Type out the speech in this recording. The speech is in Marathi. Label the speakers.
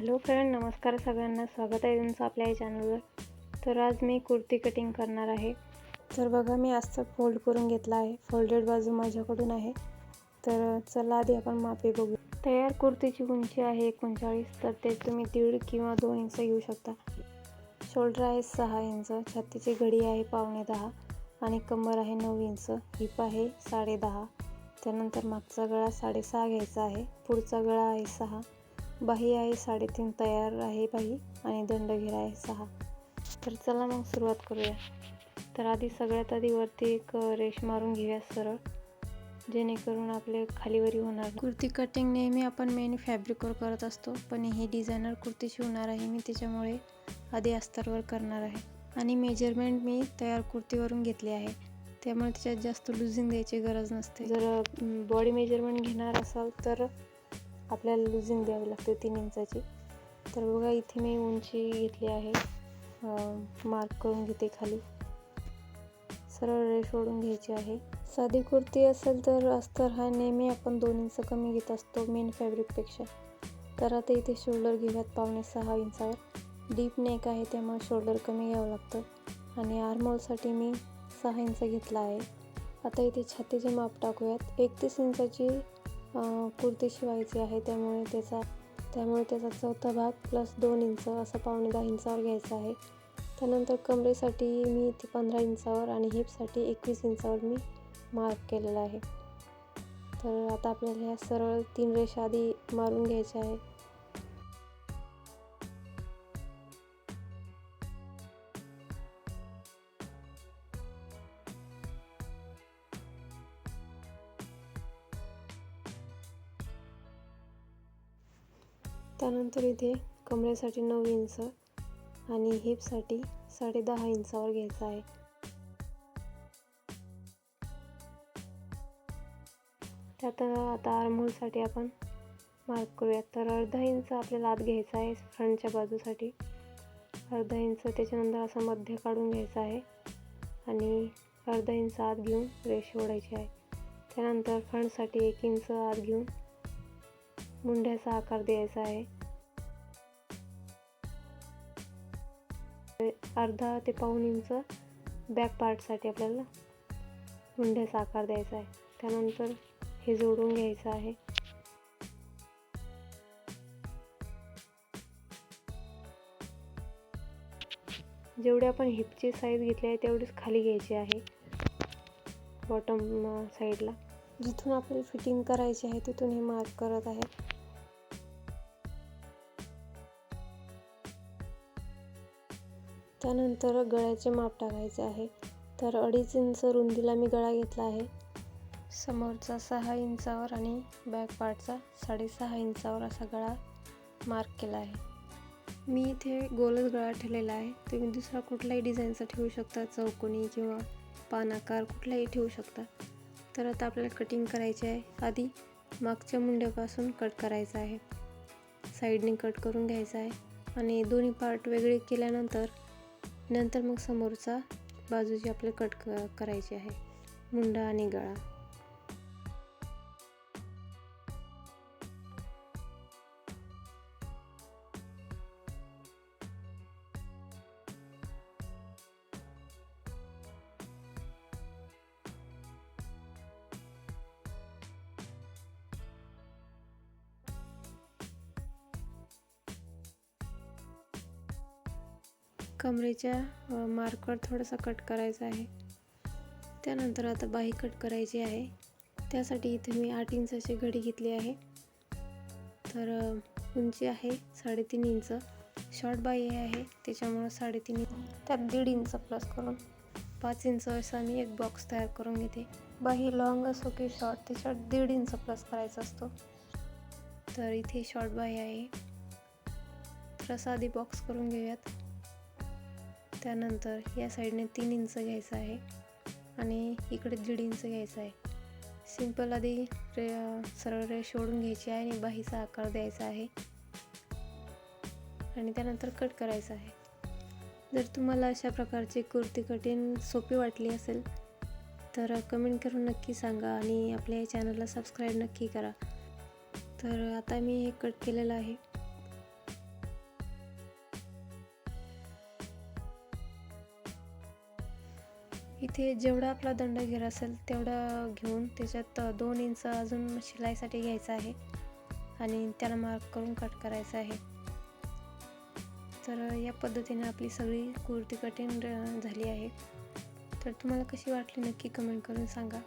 Speaker 1: हॅलो फ्रेंड नमस्कार सगळ्यांना. स्वागत आहे तुमचं आपल्या या चॅनलवर तर आज मी कुर्ती कटिंग करणार आहे. तर बघा मी आजचा फोल्ड करून घेतला आहे. फोल्डेड बाजू माझ्याकडून आहे. तर चला आधी आपण मापे बघू. तयार कुर्तीची उंची आहे एकोणचाळीस. तर ते तुम्ही दीड किंवा दोन इंच घेऊ शकता. शोल्डर आहे सहा इंच. छातीची घडी आहे पावणे दहा. आणि कंबर आहे नऊ इंच. हिप आहे साडे दहा. त्यानंतर मागचा गळा साडेसहा घ्यायचा आहे. पुढचा गळा आहे सहा. बाही आहे साडेतीन तयार आहे बाही आणि दंडघेरा आहे सहा. तर चला मग सुरुवात करूया. तर आधी सगळ्यात आधी वरती एक रेश मारून घेऊया सरळ. जेणेकरून आपले खालीवरी होणार. कुर्ती कटिंग नेहमी आपण मेन फॅब्रिकवर करत असतो पण ही डिझायनर कुर्ती शिवणार आहे. मी त्याच्यामुळे आधी अस्तरवर करणार आहे. आणि मेजरमेंट मी तयार कुर्तीवरून घेतली आहे. त्यामुळे त्याच्यात जास्त लुझिंग द्यायची गरज नसते. जर बॉडी मेजरमेंट घेणार असाल तर आपल्याला लुझिंग द्यावी लागते तीन इंचाची. तर बघा इथे मी उंची घेतली आहे. मार्क करून घेते खाली. सरळ रेष ओढून घ्यायची आहे. साधी कुर्ती असेल तर अस्तर हा नेहमी आपण दोन इंच कमी घेत असतो मेन फॅब्रिकपेक्षा तर आता इथे शोल्डर घेऊयात पावणे सहा इंचावर. डीप नेक आहे त्यामुळे शोल्डर कमी घ्यावं लागतं. आणि आर्मोलसाठी मी सहा इंच घेतला आहे. आता इथे छातीचे माप टाकूयात. एकतीस इंचाची कुर्ती शिवायची आहे त्यामुळे त्याचा त्यामुळे त्याचा चौथा भाग प्लस दोन इंच असं पावणे दहा इंचावर घ्यायचा आहे. त्यानंतर कमरेसाठी मी इथे पंधरा इंचावर आणि हिपसाठी एकवीस इंचावर मी मार्क केलेला आहे. तर आता आपल्याला ह्या सरळ तीन रेषा आधी मारून घ्यायच्या आहे. त्यानंतर इथे कमरेसाठी नऊ इंच आणि हिपसाठी साडे दहा इंचावर घ्यायचा आहे. त्यात आता आर्महोलसाठी आपण मार्क करूयात. तर अर्धा इंच आपल्याला आत घ्यायचा आहे फ्रंटच्या बाजूसाठी. अर्धा इंच त्याच्यानंतर असं मध्य काढून घ्यायचं आहे आणि अर्धा इंच आत घेऊन रेष ओढायची आहे. त्यानंतर फ्रंटसाठी एक इंच आत घेऊन मुंड्याचा आकार द्यायचा आहे. अर्धा ते पाऊन इंच बॅक पार्टसाठी आपल्याला मुंड्याचा आकार द्यायचा आहे. त्यानंतर हे जोडून घ्यायचं आहे. जेवढे आपण हिपची साईज घेतली आहे तेवढीच खाली घ्यायची आहे. बॉटम साईडला जिथून आपल्याला फिटिंग करायची आहे तिथून हे मार्क करत आहे. त्यानंतर गळ्याचे माप टाकायचे आहे. तर अडीच इंच रुंदीला मी गळा घेतला आहे. समोरचा सहा इंचावर आणि बॅक पार्टचा साडेसहा इंचावर असा गळा मार्क केला आहे. मी इथे गोलच गळा ठेवलेला आहे. तुम्ही दुसरा कुठलाही डिझाईनचा ठेवू शकता. चौकोनी किंवा पानाकार कुठलाही ठेवू शकता. तर आता आपल्याला कटिंग करायची आहे. आधी मागच्या मुंड्यापासून कट करायचं आहे. साईडने कट करून घ्यायचं आहे. आणि दोन्ही पार्ट वेगळे केल्यानंतर नंतर मग समोरचा बाजूची आपले कट क करायची आहे. मुंडा आणि गळा. कमरेच्या मार्कवर थोडासा कट करायचा आहे. त्यानंतर आता बाही कट करायची आहे. त्यासाठी इथे मी आठ इंचाची घडी घेतली आहे. तर उंची आहे साडेतीन इंच. शॉर्ट बाही आहे त्याच्यामुळं साडेतीन इंच. त्यात दीड इंच प्लस करून पाच इंच असा मी एक बॉक्स तयार करून घेते. बाही लॉंग असो की शॉर्ट त्याच्यात दीड इंच प्लस करायचा असतो. तर इथे शॉर्ट बाही आहे. तर असा आधी बॉक्स करून घेऊयात. त्यानंतर या साईडने तीन इंच घ्यायचं आहे आणि इकडे दीड इंच घ्यायचं आहे. सिंपल आधी रे सरळ रेष ओढून घ्यायची आहे आणि बाहीचा आकार द्यायचा आहे. आणि त्यानंतर कट करायचं आहे. जर तुम्हाला अशा प्रकारची कुर्ती कटिंग सोपी वाटली असेल तर कमेंट करून नक्की सांगा आणि आपल्या या चॅनलला सबस्क्राईब नक्की करा. तर आता मी हे कट केलेलं आहे. इथे जेवढा आपला दंड घेर असेल तेवढं घेऊन त्याच्यात दोन इंच अजून शिलाईसाठी घ्यायचं आहे. आणि त्याला मार्क करून कट करायचं आहे. तर या पद्धतीने आपली सगळी कुर्ती कटिंग झाली आहे. तर तुम्हाला कशी वाटली नक्की कमेंट करून सांगा.